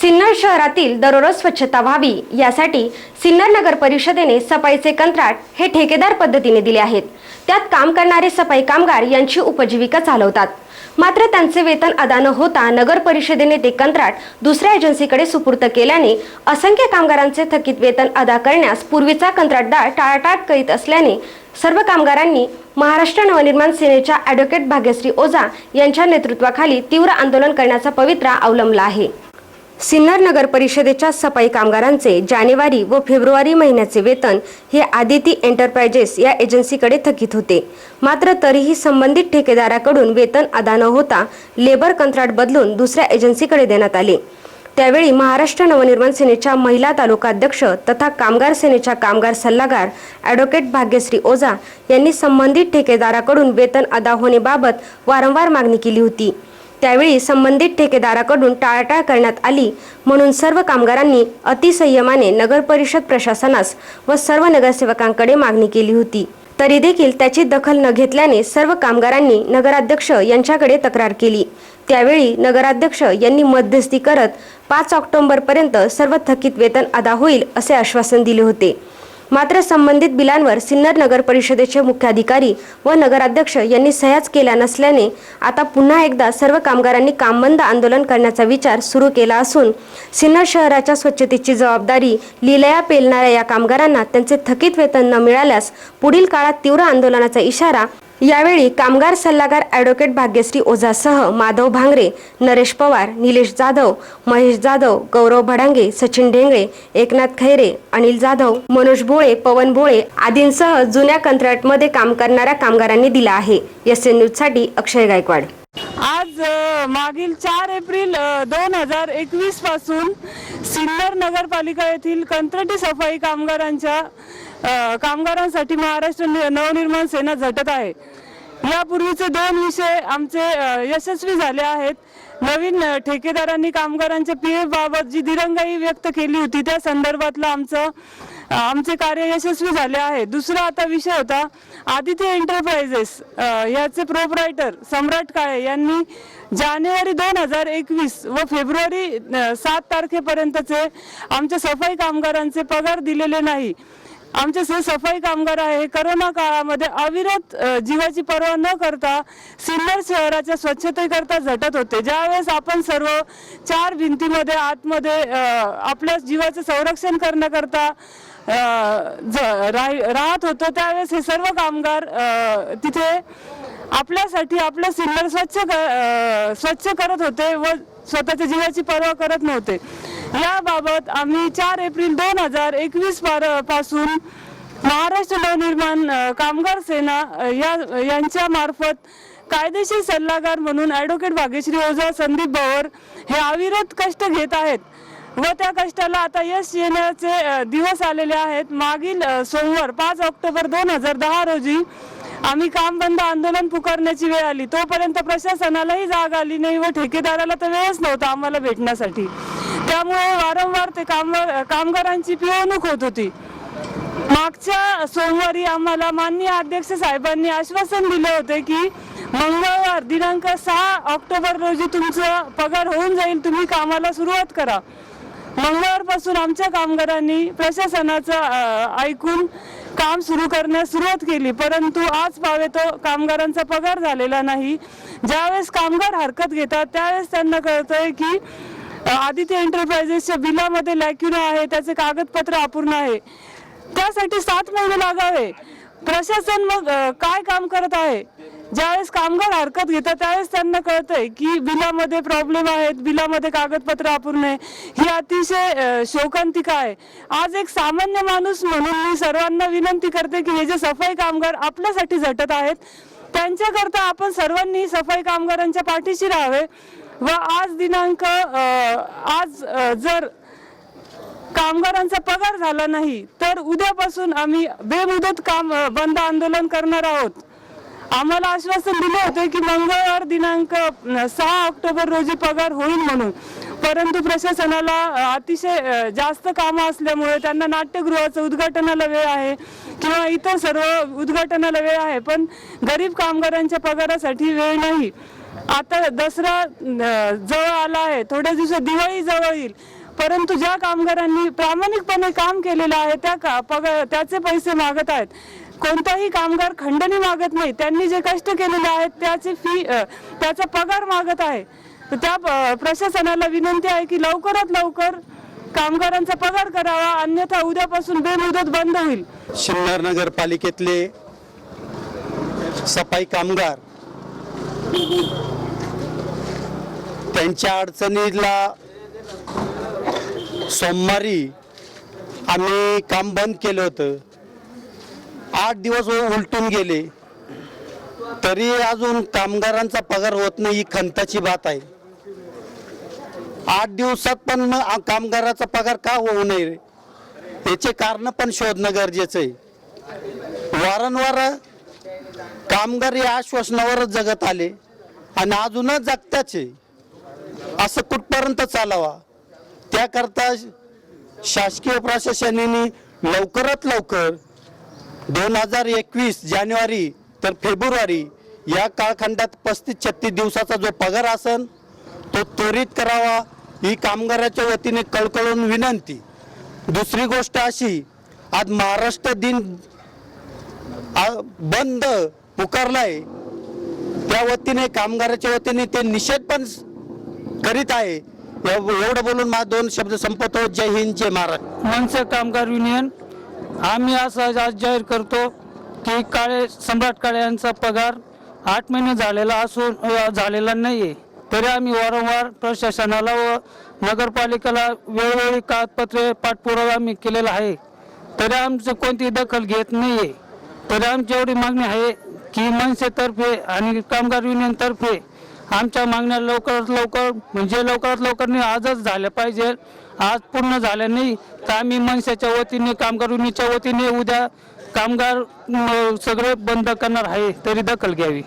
सिन्नर शहरातील दररोज स्वच्छता व्हावी यासाठी सिन्नर नगर परिषदेने सफाईचे कंत्राट हे ठेकेदार पद्धतीने दिले आहेत. त्यात काम करणारे सफाई कामगार यांची उपजीविका चालवतात. मात्र त्यांचे वेतन अदा न होता नगर परिषदेने ते कंत्राट दुसऱ्या एजन्सीकडे सुपूर्त केल्याने असंख्य कामगारांचे थकीत वेतन अदा करण्यास पूर्वीचा कंत्राटदार टाळाटाळ करीत असल्याने सर्व कामगारांनी महाराष्ट्र नवनिर्माण सेनेच्या ॲडव्होकेट भाग्यश्री ओझा यांच्या नेतृत्वाखाली तीव्र आंदोलन करण्याचा पवित्रा अवलंबला आहे. सिन्नर नगर परिषदेच्या सफाई कामगारांचे जानेवारी व फेब्रुवारी महिन्याचे वेतन हे आदिती एंटरप्राइजेस या एजन्सीकडे थकीत होते. मात्र तरीही संबंधित ठेकेदाराकडून वेतन अदा न होता लेबर कंत्राट बदलून दुसऱ्या एजन्सीकडे देण्यात आले. त्यावेळी महाराष्ट्र नवनिर्माण सेनेच्या महिला तालुकाध्यक्ष तथा कामगार सेनेच्या कामगार सल्लागार ॲडव्होकेट भाग्यश्री ओझा यांनी संबंधित ठेकेदाराकडून वेतन अदा होण्याबाबत वारंवार मागणी केली होती. त्यावेळी संबंधित ठेकेदाराकडून टाळाटाळ करण्यात आली. म्हणून सर्व कामगारांनी अतिसंयमाने नगरपरिषद प्रशासनास व सर्व नगरसेवकांकडे मागणी केली होती. तरी देखील त्याची दखल न घेतल्याने सर्व कामगारांनी नगराध्यक्ष यांच्याकडे तक्रार केली. त्यावेळी नगराध्यक्ष यांनी मध्यस्थी करत पाच ऑक्टोबरपर्यंत सर्व थकीत वेतन अदा होईल असे आश्वासन दिले होते. मात्र संबंधित बिलांवर सिन्नर नगर परिषदेचे मुख्याधिकारी व नगराध्यक्ष यांनी सह्याच केल्या नसल्याने आता पुन्हा एकदा सर्व कामगारांनी कामबंद आंदोलन करण्याचा विचार सुरू केला असून सिन्नर शहराच्या स्वच्छतेची जबाबदारी लिलया पेलणाऱ्या या कामगारांना त्यांचे थकीत वेतन न मिळाल्यास पुढील काळात तीव्र आंदोलनाचा इशारा यावेळी कामगार सल्लागार ॲडव्होकेट भाग्यश्री ओझासह माधव भांगरे नरेश पवार निलेश जाधव महेश जाधव गौरव भडांगे सचिन ढेंगळे एकनाथ खैरे अनिल जाधव मनोज भोळे पवन भोळे आदींसह जुन्या कंत्राटमध्ये काम करणाऱ्या कामगारांनी दिला आहे. एस एन न्यूजसाठी अक्षय गायकवाड. आज मागील चार एप्रिल दोन हजार एकवीसपासून सिन्नर नगरपालिका येथील कंत्राटी सफाई कामगारांच्या कामगारांसाठी महाराष्ट्र नवनिर्माण सेना झटत आहे. यापूर्वीचे दोन विषय आमचे यशस्वी झाले आहेत. नवीन ठेकेदारांनी कामगारांच्या पी एफ बाबत जी दिरंगाई व्यक्त केली होती त्या संदर्भातलं आमचं आमचे कार्य यशस्वी झाले आहे. दुसरा आता विषय होता आदित्य एंटरप्राइजेस याचे प्रोपरायटर सम्राट काळे यांनी जानेवारी दोन हजार एकवीस व फेब्रुवारी सात तारखेपर्यंतचे आमच्या सफाई कामगारांचे पगार दिलेले नाही. आमचे जे सफाई कामगार आहे. करोना काळामध्ये अविरत जीवाची पर्वा न करता सिन्नर शहराच्या स्वच्छतेकरता झटत होते. ज्यावेळेस आपण सर्व चार भिंतीमध्ये आतमध्ये आपल्या जीवाचं संरक्षण करण्याकरता ज- राहत होतो त्यावेळेस हे सर्व कामगार तिथे आपल्यासाठी आपलं सिन्नर स्वच्छ स्वच्छ करत होते व स्वतःच्या जीवाची पर्वा करत नव्हते. याबाबत आम्ही चार एप्रिल दोन हजार एकवीसपासून महाराष्ट्र नवनिर्माण कामगार सेना या यांच्या मार्फत कायदेशीर सल्लागार म्हणून ॲडव्होकेट भाग्यश्री ओझा संदीप भवर हे अविरत कष्ट घेत आहेत. व त्या कष्टाला आता यश येण्याचे दिवस आलेले आहेत. मागील सोमवार पाच ऑक्टोबर दोन हजार दहा रोजी आम्ही काम बंद आंदोलन पुकारण्याची वेळ आली. तोपर्यंत प्रशासनालाही जाग आली नाही व ठेकेदाराला तर वेळच नव्हता आम्हाला भेटण्यासाठी. त्यामुळे वारंवार ते काम कामगारांची पिळवणूक होत होती. मागच्या सोमवारी आम्हाला माननीय अध्यक्ष साहेबांनी आश्वासन दिले होते की मंगळवार दिनांक सहा ऑक्टोबर रोजी तुमचा पगार होऊन जाईल तुम्ही कामाला सुरुवात करा. मंगळवारपासून आमच्या कामगारांनी प्रशासनाचं ऐकून काम सुरू करण्यास सुरुवात केली. परंतु आज पावे तो कामगारांचा पगार झालेला नाही. ज्यावेळेस कामगार हरकत घेतात त्यावेळेस त्यांना कळतंय की आदित्य एंटरप्राइजेसच्या बिलामध्ये लॅक्युना आहे त्याचे कागदपत्र अपूर्ण आहे. त्यासाठी सात महिने लागावे. प्रशासन मग काय काम करत आहे? ज्यावेळेस कामगार हरकत घेतात त्यावेळेस त्यांना कळतंय की बिलामध्ये प्रॉब्लेम आहेत बिलामध्ये कागदपत्र अपूर्ण आहे. ही अतिशय शोकांतिका आहे. आज एक सामान्य माणूस म्हणून मी सर्वांना विनंती करते की हे जे सफाई कामगार आपल्यासाठी झटत आहेत त्यांच्याकरता आपण सर्वांनी सफाई कामगारांच्या पाठीशी राहावे. व आज दिनांक आज जर कामगारांचा पगार झाला नाही तर उद्यापासून आम्ही बेमुदत काम बंद आंदोलन करणार आहोत. आम्हाला आश्वासन दिले होते की मंगळवार दिनांक सहा ऑक्टोबर रोजी पगार होईल म्हणून. परंतु प्रशासनाला अतिशय जास्त कामं असल्यामुळे त्यांना नाट्यगृहाचं उद्घाटनाला वेळ आहे. किंवा इतर सर्व उद्घाटनाला वेळ आहे पण गरीब कामगारांच्या पगारासाठी वेळ नाही. आता दसरा जवळ आला आहे थोड्या दिवसात दिवाळी जवळ येईल. परंतु ज्या कामगारांनी प्रामाणिकपणे काम केलेलं आहे त्या का पगार त्याचे पैसे मागत आहेत. कोणताही कामगार खंडणी मागत नाही त्यांनी जे कष्ट केलेले आहेत त्याची फी त्याचा पगार मागत आहे. तर त्या प्रशासनाला विनंती आहे की लवकरात लवकर कामगारांचा पगार करावा अन्यथा उद्यापासून बेमुदत बंद होईल. सिन्नर नगरपालिकेतले सफाई कामगार त्यांच्या अडचणीला सोमवारी आम्ही काम बंद केलं होतं. आठ दिवस उलटून गेले. तरी अजून कामगारांचा पगार होत नाही ही खंताची बात आहे. आठ दिवसात पण मग कामगाराचा पगार का हो- होऊ नये याचे कारण पण शोधणं गरजेचं आहे. वारंवार कामगार या आश्वासनावरच जगत आले आणि अजूनच जगताचे आहे. असं कुठपर्यंत चालावा? त्याकरता शासकीय प्रशासनाने लवकरात लवकर दोन हजार एकवीस जानेवारी तर फेब्रुवारी या काळखंडात पस्तीस छत्तीस दिवसाचा जो पगार असन तो त्वरित करावा. ही कामगाराच्या वतीने कळकळून विनंती. दुसरी गोष्ट अशी आज महाराष्ट्र दिन बंद पुकारलाय. त्या वतीने कामगाराच्या वतीने ते निषेध पण करीत आहे. एवढं बोलून माझे दोन शब्द संपवतो जय हिंद जय महाराष्ट्र. मनसे कामगार युनियन आम्ही असं आज जाहीर करतो की काळे सम्राट काळे यांचा पगार आठ महिने झालेला असून झालेला नाही आहे तरी आम्ही वारंवार प्रशासनाला व नगरपालिकेला वेळोवेळी कागदपत्रे पाठपुरावा आम्ही केलेला आहे. तरी आमचं कोणतीही दखल घेत नाही आहे तरी आमची एवढी मागणी आहे की मनसेतर्फे आणि कामगार युनियनतर्फे आमच्या मागण्या लवकरात लवकर म्हणजे लवकरात लवकर नाही आजच झाल्या पाहिजे. आज पूर्ण झाल्या नाही तर आम्ही मनसेच्या वतीने कामगार युनियनच्या वतीने उद्या कामगार सगळे बंद करणार आहे तरी दखल घ्यावी.